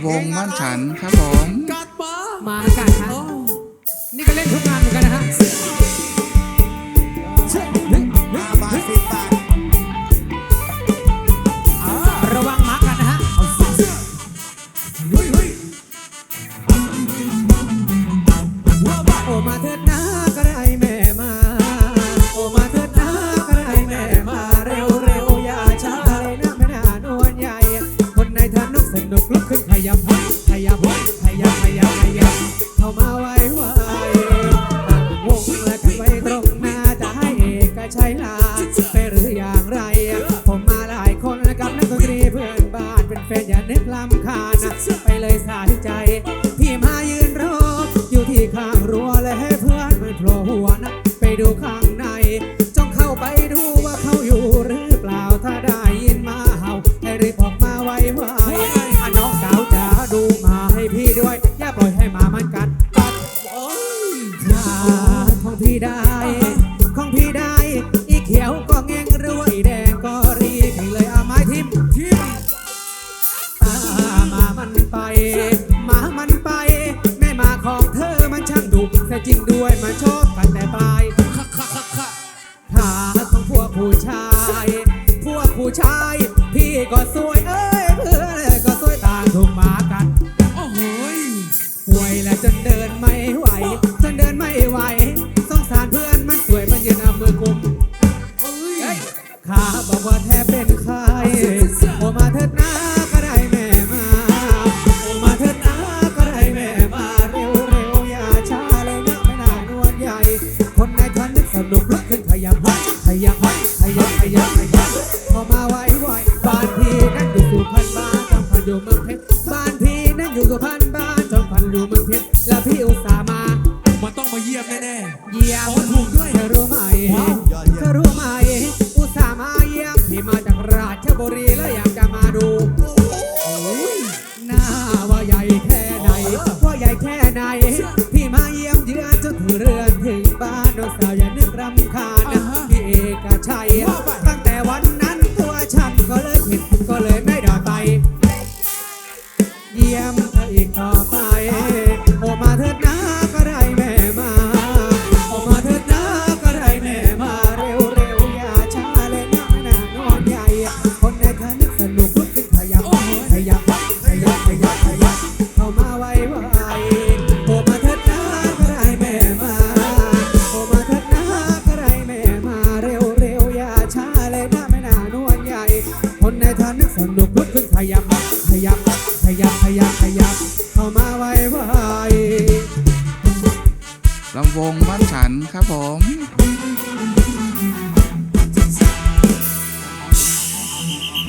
ำวงบ้านฉันครับผมกัดมามาเหมือนกันฮะโอ้นี่ก็เล่นทุกงาน สนุกลุกขึ้นขยับขยับขยับขยับขยับเข้ามาไวไวตั้งวงและกันไว้ตรงหน้าจะให้เอกชัยลาไปหรืออย่างไร ผมมาหลายคนและกับนักดนตรีเพื่อนบ้านเป็นแฟนอย่านึกลำคาญนะไปเลยสาย พี่ได้ ของพี่ได้ อีเขียวก็เง่งหรือว่าอีแดงก็รีบพี่เลยเอาไม้ทิ่มทิมตามามันไป มามันไป แม่มาของเธอมันช่างดุแต่จริงด้วยมันชอบกันแต่ปลายค่ะค่ะค่ะค่ะถ้าของพวกผู้ชาย พวกผู้ชาย พี่ก็สวย สุพรรณบ้านจอมพันอยู่เมืองเพชรแล้วพี่อุตส่าห์มา มันต้องมาเยี่ยมแน่เยี่ยมโอ้ถูกด้วย เธอรู้ไหม ว้าวเยี่ยมเธอรู้ไหม อุตส่าห์มาเยี่ยมพี่มาจากราชบุรีแล้วอยากจะมาดู โอ้ยหน้าว่าใหญ่แค่ไหน ว่าใหญ่แค่ไหน พี่มาเยี่ยมเยือนจนถึงเรือนถึงบ้านน้องสาวอย่านึกรำคาญนะพี่เอกชัยตั้งแต่วันนั้นตัวฉันก็เลยผิดก็เลยไม่ได้ไป เยี่ยม อีกต่อไป ยับเข้ามาไวไวลำวงบ้านฉันครับผม